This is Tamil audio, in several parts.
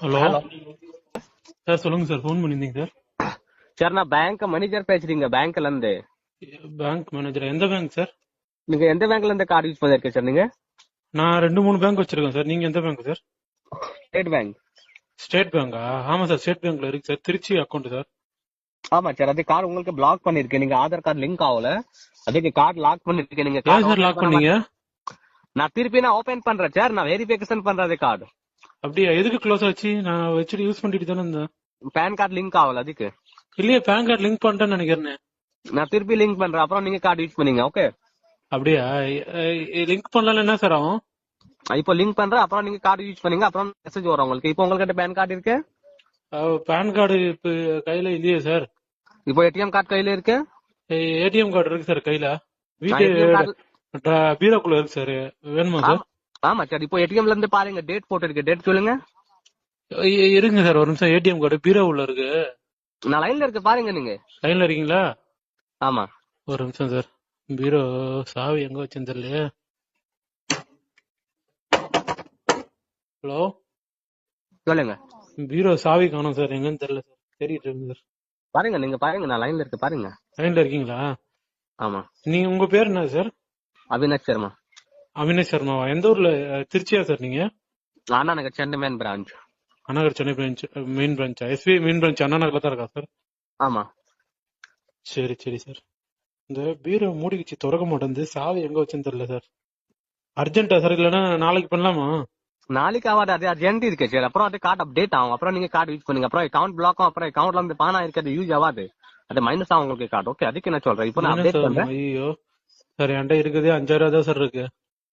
ஹலோ சார் சொல்லுங்க சார் ஃபோன் பண்ணியிருந்தீங்க சார் சார் நான் பேங்க் மேனேஜர் பேசுறீங்க பேங்க்ல இருந்து பேங்க் மேனேஜர் எந்த பேங்க் சார் நீங்க எந்த பேங்க்ல இருந்து கார்டு யூஸ் பண்ணிருக்கீங்க சார் நீங்க? நான் ரெண்டு மூணு பேங்க் வச்சிருக்கேன் சார் நீங்க எந்த bank sir state bank state பேங்கா ஆமா சார் ஸ்டேட் பேங்க்ல இருக்கு சார் திருச்சி அக்கௌண்ட் சார் ஆமா சார் அதே கார்டு உங்களுக்கு பிளாக் பண்ணிருக்கேன் நீங்க ஆதார் கார்டு லிங்க் ஆகல. அதுக்கு கார்டு லாக் பண்ணிருக்கேன் நீங்க சார் லாக் பண்ண பண்ணீங்க நான் திருப்பி நான் ஓபன் பண்றேன் சார் நான் வெரிஃபிகேஷன் பண்றது கார்டு அப்படியா? எதுக்கு க்ளோஸ் ஆச்சு? நான் வச்சுட்டு யூஸ் பண்ணிட்டு தானே இருந்தேன். பேன் கார்டு லிங்க் ஆகல அதுக்கு. இல்லையே பேன் கார்டு லிங்க் பண்ணிட்டேன்னு நினைக்கிறேன். நான் திருப்பி லிங்க் பண்றேன். அப்புறம் நீங்க கார்டு யூஸ் பண்ணீங்க ஓகே அப்படியா? லிங்க் பண்ணல என்ன சார் ஆகும்? இப்போ லிங்க் பண்றேன். அப்புறம் நீங்க கார்டு யூஸ் பண்ணீங்க. அப்புறம் மெசேஜ் வரும் உங்களுக்கு. இப்போ உங்ககிட்ட பேன் கார்டு இருக்கு? பேன் கார்டு இப்ப கையில இல்லையே சார். இப்போ ஏடிஎம் கார்டு கையில இருக்கு? ஏடிஎம் கார்டு இருக்கு சார் கையில. வீட்டு பீரோக்குள்ள இருக்கு சார். வேணுமா சார்? ஆமா- சார் இப்போ ஏடிஎம்ல இருந்து பாருங்க டேட் போட்டு டேட் சொல்லுங்க. இருங்க சார் ஒரு நிமிஷம். ஏடிஎம் கார்டு பீரோ உள்ள இருக்கு. நான் லைன்ல இருக்கு பாருங்க நீங்க. லைன்ல இருக்கீங்களா? ஆமா. ஒரு நிமிஷம் சார். பீரோ சாவி எங்க வச்சுன்னு தெரியலையே. ஹலோ? சொல்லுங்க. பீரோ சாவி காணோம் சார். எங்கன்னு தெரியல சார். தேடிட்டு இருக்கு சார். பாருங்க நீங்க பாருங்க நான் லைன்ல இருக்கு பாருங்க. லைன்ல இருக்கீங்களா? ஆமா. நீங்க உங்க பேர் என்ன சார்? அவினாஷ் சர்மா. அவினாஷ் சர்மாவா? எந்த ஊர்ல திருச்சியா சார் நீங்க? Anna Nagar Chennai main branch Annanagar Chennai branch main பிரான்ச்சா SBI main branch Anna நகர்ல தான் இருக்கா சார்? ஆமா. சரி சரி சார். இந்த பீரோ மூடிக்கிச்சு திறக்க மாட்டேங்குது. சாவி எங்க வச்சுன்னு தெரியல சார். அர்ஜென்ட்டா சார் இல்லைன்னா நாளைக்கு பண்ணலாமா? நாளைக்கு ஆகாது அது அர்ஜென்ட் இருக்கு சார். அப்புறம் அது கார்டு அப்டேட் ஆகும். அப்புறம் நீங்க கார்டு யூஸ் பண்ணுங்க. அப்புறம் அக்கௌண்ட் பிளாக் ஆகும். அப்புறம் அக்கௌண்ட்ல இருந்து பானா இருக்கு அது யூஸ் ஆகாது அது மைனஸ் ஆகும் உங்களுக்கு கார்டு ஓகே அதுக்கு என்ன சொல்றேன். இப்போ நான் அப்டேட் பண்றேன். ஐயோ சார் என்கிட்ட இருக்குதே. அஞ்சாயிரம் தான் சார் இருக்கு.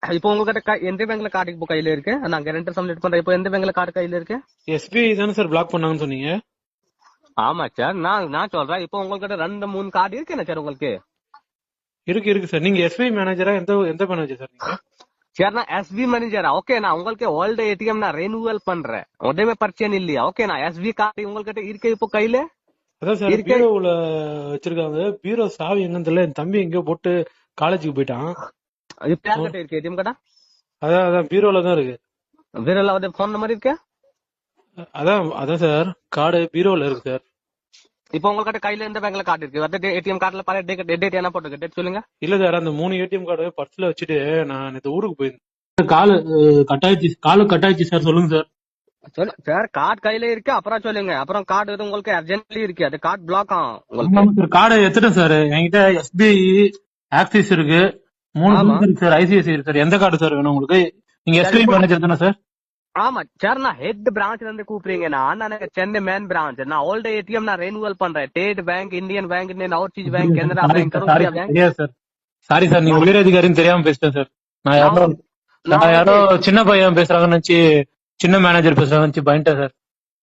இப்போ உங்ககிட்ட எந்த பேங்க்ல கார்டு இப்போ கையில இருக்கு? நான் கேரண்டர் சப்மிட் பண்றேன். இப்போ எந்த பேங்க்ல கார்டு கையில இருக்கு? எஸ்பிஐ தானே சார் பிளாக் பண்ணாங்கன்னு சொன்னீங்க? ஆமா சார் நான் நான் சொல்றேன். இப்போ உங்ககிட்ட ரெண்டு மூணு கார்டு இருக்கு என்ன சார் உங்களுக்கு? இருக்கு இருக்கு சார் நீங்க எஸ்பிஐ மேனேஜரா எந்த எந்த மேனேஜர் சார் நீங்க? சார் நான் எஸ்பி மேனேஜரா ஓகே நான் உங்களுக்கு ஓல்டு ஏடிஎம் நான் ரெனுவல் பண்றேன். உடனே பர்ச்சேன் இல்லையா? ஓகே நான் எஸ்பி கார்டு உங்ககிட்ட இருக்கு இப்போ கையில? அதான் சார். பீரோவுல வச்சிருக்காங்க. பீரோ சாவி எங்கன்னு தெரியல. என் தம்பி எங்கேயோ போட்டு காலேஜுக்கு போயிட்டான். இப்போ யார்கிட்ட இருக்கு ஏடிஎம் கார்டா? அதான் அதான் பீரோல தான் இருக்கு. ஏதாவது ஃபோன் நம்பர் இருக்கு? அதான் அதான் சார் கார்டு பீரோல இருக்கு சார் இப்போ உங்ககிட்ட கையில எந்த பேங்க்ல கார்டு இருக்கு. அந்த ஏடிஎம் கார்டுல பாரு டேட் டேட் என்ன போட்டுருக்கு டேட் சொல்லுங்க. இல்ல சார் அந்த மூணு ஏடிஎம் கார்டு பர்ஸ்ல வச்சுட்டு நான் இந்த ஊருக்கு போயிருந்தேன். காலு கட்டாயிச்சு காலு கட்டாயிச்சு சார் சொல்லுங்க சார் சொல்லு சார் கார்டு கையில இருக்கு? அப்புறம் சொல்லுங்க. அப்புறம் கார்டு எதுவும் உங்களுக்கு அர்ஜென்ட்லி இருக்கு. அது கார்டு பிளாக் ஆகும் உங்களுக்கு. கார்டு எடுத்துட்டேன் சார் என்கிட்ட எஸ்பிஐ ஆக்சிஸ் இருக்கு. மூணு இருக்கு சார் ஐசிஐசி இருக்கு சார். எந்த கார்டு சார் வேணும் உங்களுக்கு? நீங்க எஸ்பிஐ மேனேஜர் தானே சார்? ஆமா சார் நான் ஹெட் பிரான்ச்ல இருந்து கூப்பிடுறீங்க. நான் சென்னை மேன் பிரான்ச் நான் ஓல்டு ஏடிஎம் நான் ரெனுவல் பண்றேன். State bank Indian bank overseas bank Canara bank Karuppiya bank sir. Sorry sir நீங்க உயர் அதிகாரின்னு தெரியாம பேசிட்டேன் சார். நான் யாரோ நான் யாரோ சின்ன பையன் பேசுறாங்கன்னு நினைச்சு சின்ன மேனேஜர் பேசுறாங்கன்னு நினைச்சு பயன்ட்டேன் சார்.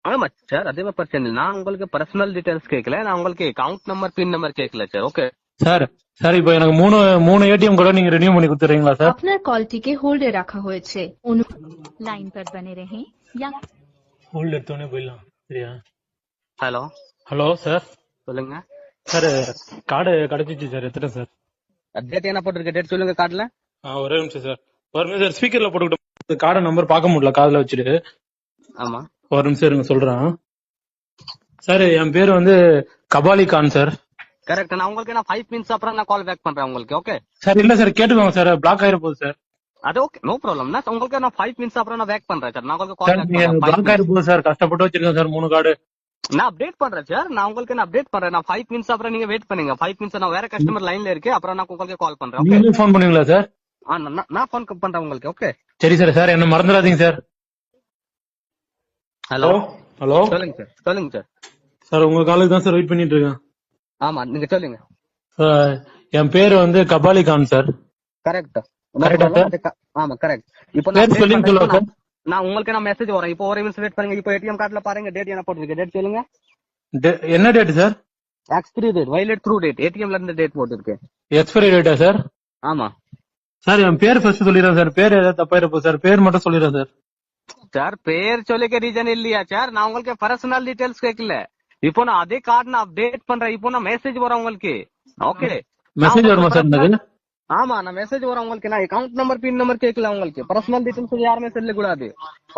ஆமா சார் அதே பிரச்சனை நான் உங்களுக்கு பர்சனல் டீடைல்ஸ் கேட்கல நான் உங்களுக்கு அக்கவுண்ட் நம்பர் பின் நம்பர் கேட்கல சார். ஓகே சார் சார் இப்போ எனக்கு மூணு மூணு ஏடிஎம் கூட நீங்க ரெனியூ பண்ணி கொடுத்துறீங்களா சார் আপনার কলটিকে হোল্ডে রাখা হয়েছে অনু- লাইন पर बने रहें या ஹோல்ட் எடுத்தோடனே போயிடலாம் சரியா ஹலோ ஹலோ சார் சொல்லுங்க சார் கார்டு கிடைச்சிச்சு சார் எத்தனை சார் டேட் என்ன போட்டிருக்கு டேட் சொல்லுங்க கார்டுல ஆ ஒரே நிமிஷம் சார் ஒரு நிமிஷம் சார் ஸ்பீக்கர்ல போட்டுக்கிட்டு கார்டு நம்பர் பார்க்க முடியல காதுல வச்சுட்டு ஆமா ஒரு நிமிஷம் இருங்க சொல்றேன் சார் என் பேர் வந்து கபாலி கான் சார் கரெக்ட் நான் உங்களுக்கு நான் ஃபைவ் மினிட்ஸ் அப்புறம் நான் கால் பேக் பண்றேன் உங்களுக்கு ஓகே சார் இல்ல சார் கேட்டுக்கோங்க சார் பிளாக் ஆயிர போகுது சார் அது ஓகே நோ ப்ராப்ளம் நான் உங்களுக்கு நான் ஃபைவ் மினிட்ஸ் அப்புறம் நான் பேக் பண்றேன் சார் நான் உங்களுக்கு கால் நீங்க பேக் பிளாக் ஆயிர போகுது சார் கஷ்டப்பட்டு வச்சிருக்கேன் சார் மூணு கார்டு. நான் அப்டேட் பண்றேன் சார் நான் உங்களுக்கு நான் அப்டேட் பண்றேன். நான் ஃபைவ் மினிட்ஸ் அப்புறம் நீங்க வெயிட் பண்ணுங்க. ஃபைவ் மினிட்ஸ் நான் வேற கஸ்டமர் லைன்ல இருக்கு. அப்புறம் நான் உங்களுக்கு கால் பண்றேன் ஓகே நீங்களும் ஃபோன் பண்ணுவீங்களா சார் நான் ஃபோன் பண்றேன் உங்களுக்கு ஓகே சரி சார் சார் என்ன மறந்துடாதீங்க சார் ஹலோ ஹலோ சொல்லுங்க சார் சொல்லுங்க சார் சார் உங்க காலுக்கு தான் சார் வெயிட் பண்ணிட்டு இருக்கேன். ஆமா நீங்க சொல்லுங்க. என் பேர் வந்து கபாலி கான் சார் கரெக்ட்? ஆமா கரெக்ட் இப்போ நான் நான் உங்களுக்கு நான் மெசேஜ் வரேன் இப்போ ஒரு நிமிஷம் வெயிட் பண்ணுங்க. இப்போ ஏடிஎம் கார்டுல பாருங்க. டேட் என்ன போட்டுருக்கு? டேட் சொல்லுங்க. என்ன date sir expiry date valid through date ஏடிஎம்ல இருந்து டேட் போட்டுருக்கு. எக்ஸ்பைரி டேட்டா சார் ஆமா. சார் என் பேர் ஃபர்ஸ்ட் சொல்லிடுறேன் சார் பேர் ஏதாவது தப்பா இருப்போம் சார் பேர் மட்டும் சொல்லிடுறேன் சார் சார் பேர் சொல்லிக்க ரீசன் இல்லையா சார் நான் உங்களுக்கு பர்சனல் டீடைல்ஸ் கேட்கல இப்போ நான் அதே கார்டு நான் அப்டேட் பண்றேன். இப்போ நான் மெசேஜ் வரேன் உங்களுக்கு. ஓகே மெசேஜ் வருமா சார் ஆமா நான் மெசேஜ் வரும் உங்களுக்கு. நான் அக்கவுண்ட் நம்பர் பின் நம்பர் கேட்கல உங்களுக்கு. பர்சனல் டீடைல்ஸ் யாருமே சொல்ல கூடாது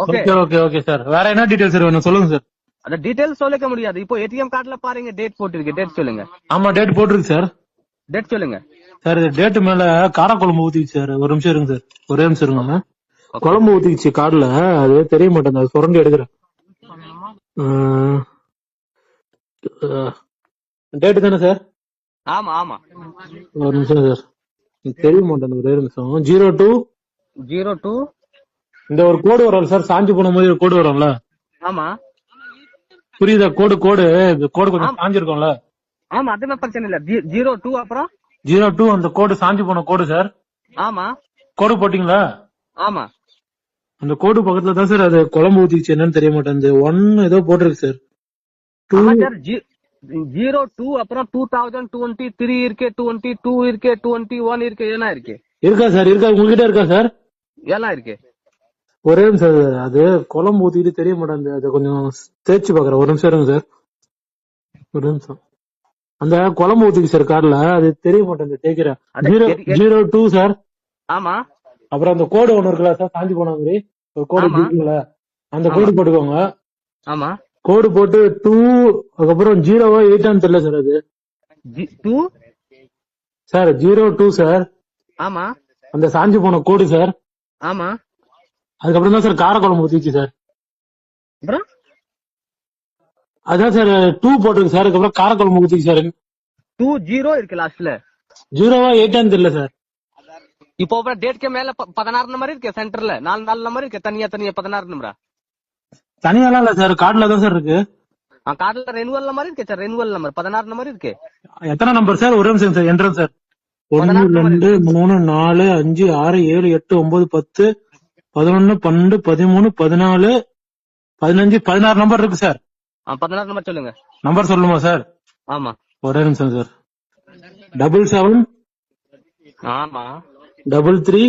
ஓகே ஓகே ஓகே சார் வேற என்ன டீடைல்ஸ் வேணும்? சொல்லுங்க சார் அந்த டீடைல்ஸ் சொல்லிக்க முடியாது. இப்போ ஏடிஎம் கார்டுல பாருங்க டேட் போட்டிருக்கு. டேட் சொல்லுங்க. ஆமா டேட் போட்டிருக்கு சார் டேட் சொல்லுங்க. சார் டேட் மேல காரக்குழம்பு ஊத்திச்சு சார் ஒரு நிமிஷம் இருங்க சார் ஒரே நிமிஷம் இருங்க குழம்பு ஊத்திக்கிச்சு கார்டுல அது தெரிய மாட்டேங்குது. சுரண்டி எடுக்கிறேன். டேட் தானே சார் ஆமா ஆமா. ஒரு நிமிஷம் சார் தெரிய மாட்டேங்குது ஒரே நிமிஷம். ஜீரோ டூ ஜீரோ டூ இந்த ஒரு கோடு வரும்ல சார் சாஞ்சு போன மாதிரி ஒரு கோடு வரும்ல? ஆமா. புரியுதா? கோடு கோடு கோடு கொஞ்சம் சாஞ்சிருக்கும்ல? ஆமா அதுமே பிரச்சனை இல்ல. ஜீரோ டூ அப்புறம்? ஜீரோ டூ அந்த கோடு சாஞ்சு போன கோடு சார் ஆமா. கோடு போட்டீங்களா? ஆமா. அந்த கோடு பக்கத்துல தான் சார் அது குழம்பு ஊத்திச்சு என்னன்னு தெரிய மாட்டேங்குது. ஒன் ஏதோ போட்டிருக்கு சார் ஜீரோ டூ அப்புறம் டூ தௌசண்ட் டுவெண்ட்டி த்ரீ இருக்கு டுவெண்ட்டி டூ இருக்கு டுவெண்ட்டி ஒன் இருக்கு என்ன இருக்கு? இருக்கா சார் இருக்கா? உங்ககிட்ட இருக்கா சார் எல்லாம் இருக்கு? ஒரே நிமிஷம் சார் அது குழம்பு ஊத்திட்டு தெரிய மாட்டேங்குது. அதை கொஞ்சம் தேய்ச்சி பாக்குறேன். ஒரு நிமிஷம் இருங்க சார் ஒரு நிமிஷம். அந்த குழம்பு ஊத்திக்கு சார் கார்ல. அது தெரிய மாட்டேங்குது. தேய்க்கிறேன். ஜீரோ ஜீரோ டூ சார் ஆமா. அப்புறம் அந்த கோடு ஒண்ணு இருக்குல்ல சார் சாஞ்சி போன மாதிரி. ஒரு கோடு. இருக்குல்ல. அந்த கோடு போட்டுக்கோங்க. ஆமா. கோடு போட்டு டூ அதுக்கப்புறம் ஜீரோவா எயிட்டான்னு தெரியல சார் அது. Two sir zero two sir ஆமா. அந்த சாஞ்சி போன கோடு சார் ஆமா. அதுக்கப்புறம் தான் சார் காரக்குழம்பு ஊத்திச்சு சார் அப்புறம்? அதான் சார் டூ போட்டிருக்கு சார் அதுக்கப்புறம் காரக்குழம்பு ஊத்திச்சு சார் டூ ஜீரோ இருக்கு லாஸ்ட்ல ஜீரோவா எயிட்டான்னு தெரியல சார் இப்போ அப்புறம் டேட் கே மேல பதினாறு நம்பர் இருக்கு சென்டர்ல நாலு நாலு நம்பர் இருக்கு தனியா தனியா பதினாறு நம்பரா தனியாலாம் இல்ல சார் கார்டுல தான் சார் இருக்கு. கார்டுல ரெனுவல் நம்பர் இருக்கு சார் ரெனுவல் நம்பர் பதினாறு நம்பர் இருக்கு. எத்தனை நம்பர் சார்? ஒரு நிமிஷம் சார் என்ட்ரன் சார். ஒன்னு ரெண்டு மூணு நாலு அஞ்சு ஆறு ஏழு எட்டு ஒன்பது பத்து பதினொன்னு பன்னெண்டு பதிமூணு பதினாலு பதினஞ்சு பதினாறு நம்பர் இருக்கு சார். பதினாறு நம்பர் சொல்லுங்க. நம்பர் சொல்லுமா சார்? ஆமா. ஒரே நிமிஷம் சார். டபுள் செவன் ஆமா. Double three